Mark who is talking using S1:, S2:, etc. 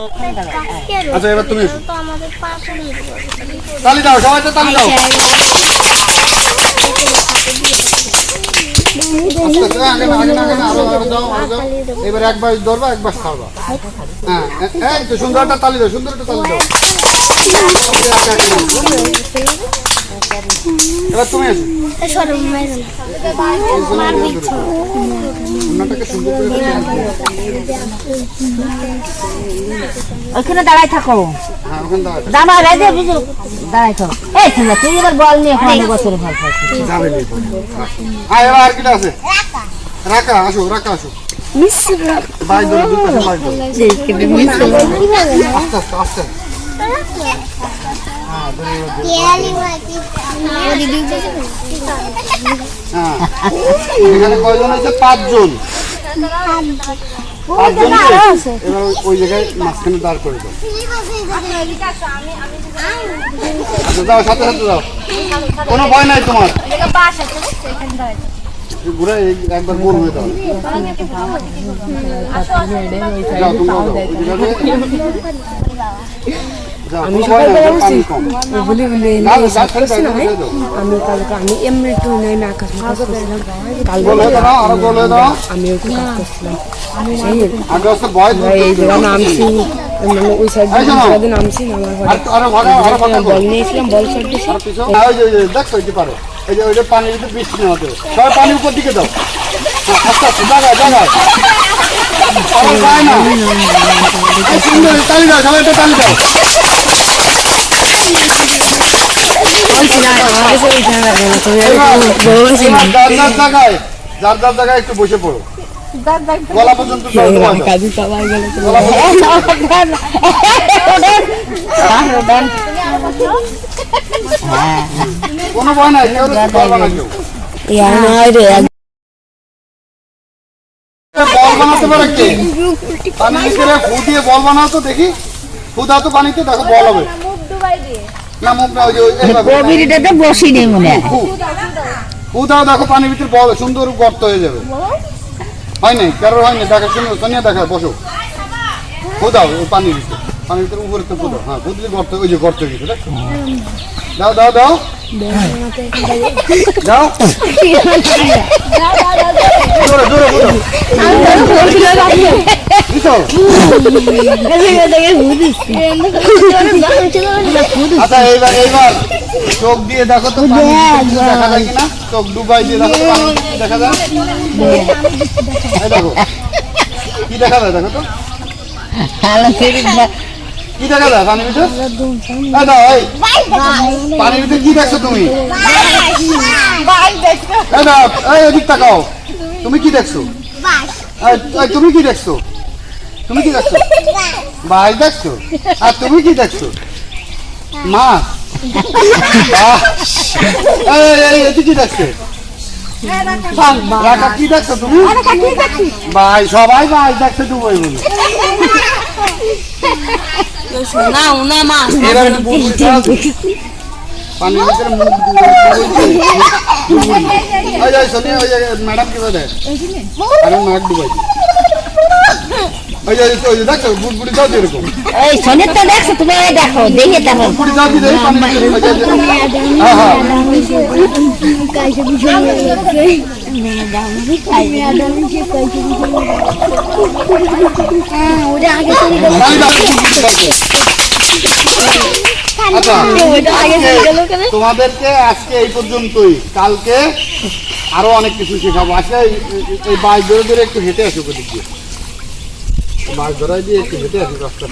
S1: আচ্ছা এবার তুমি। তালি দাও সবাই তো তালি দাও। দাও। এবার একবার ধরবা একবার খাওয়া হ্যাঁ এই তো সুন্দর একটা তালি দাও সুন্দর একটা তালি দাও। এবার তুমি এসো
S2: সরো, মেরো মারবি
S1: অন্যটাকে সুন্দর করে
S3: ওখানে দাঁড়াই থাকো।
S1: হ্যাঁ ওখানে
S3: জামা রেজে বুঝো? দাঁড়াই থাকো। এই ছেলে তুই এবার বল নিয়ে অনেক বছরে ভালো
S1: যাবে নি হ্যাঁ। এবার আর কিটা আছে? রাখা আসো রাখা আসো। বাইক ধরো দুই পাশে বাইক ধরো আস্তে আস্তে আস্তে। এখানে পাঁচজন। পাঁচজন ওই- জায়গায় মাঝখানে দাঁড় করে দাও। আচ্ছা যাও, সাথে যাও। কোনো ভয় নাই তোমার? ঘুরে একবার গোল হয়ে যাও। তোমরা যাও। ওই জায়গায় যাও, কোনো ভয় নাই, পানি কম।
S4: বলি বলি
S1: না, না।
S4: আমি কালকে আমি এমনি একটু নাই না কাজ করছিলাম কাল
S1: গোল দাও, আরও গোল দাও।
S4: আমি একটু কাজ করছিলাম এই জায়গা নামছি মানে ওই সাইড দিয়ে নামছি
S1: ভাগা করো।
S4: বল নিয়েছিলাম বল
S1: পিছু। হ্যাঁ, দেখছ, এই পারো। এই যে, ওই যে পানির ভিতরে বৃষ্টি নেওয়া দেবে। সবাই পানির উপর দিকে দাও। আস্তে আস্তে, জাগায়, জাগায়। সবাই যায় না। সুন্দর, তালি দাও, সবাই একটা তালি দাও। যার যার জায়গায়, একটু বসে পড়ো গলা পর্যন্ত কোনো ভয় নাই কেউ না কেউ বল বানাতে পারে কে ফু দিয়ে বল বানাও তো দেখি। ফু দাও তো পানিতে দেখো বল হবে। না মুখ না যে ওই-
S3: বসি নেই মনে হয়।
S1: ফু ফু দাও দেখো পানির ভিতরে বল সুন্দর গর্ত হয়ে যাবে। হয় নাই? কারোর হয় নাই? দেখো শুনো সোনিয়া দেখা বসো। ফু দাও পানির ভিতরে। পানির ভিতরে উপরে তো ফু দাও। হ্যাঁ ফু দিলে গর্ত ওই যে গর্ত গেছে দেখো। দাও দাও দাও। আচ্ছা চোখ দিয়ে দেখো তো দেখা চোখ ডুবাই দিয়ে দেখো দেখা যায় কি দেখা যায় দেখো তো কি দেখা যায় পানির ভিতরে? পানির ভিতরে কি দেখছ তুমি? এদিক তাকাও। তুমি কি দেখছ? তুমি কি দেখছ? তুমি কি দেখছ? ভাই দেখছ? আর তুমি কি দেখছ? এই, কি দেখছে? রাখা কি দেখছ তুমি? ভাই সবাই ভাই দেখছে ডুবোই বলে।
S4: না উনা মাছ।
S1: পানির ভিতরে মুখ। ওই যে সোনিয়া ওই যে ম্যাডাম কীভাবে দেয় আরে নাক ডুবাই। ওই যে ওই যে দেখছ বুট বুড়ি যাও এরকম
S3: এই শোনের তো দেখছ তুমি দেখো দেখে দেখো
S1: বুড়ি যাও দিয়ে যে- হ্যাঁ হ্যাঁ আচ্ছা তোমাদেরকে আজকে এই পর্যন্তই। কালকে আরও অনেক কিছু শেখাবো। আজকে এই- এই বাস ধরে ধরে একটু হেঁটে আসো ওদিক দিয়ে। মাছ ধরাই দিয়ে একটু হেঁটে আসি রাস্তার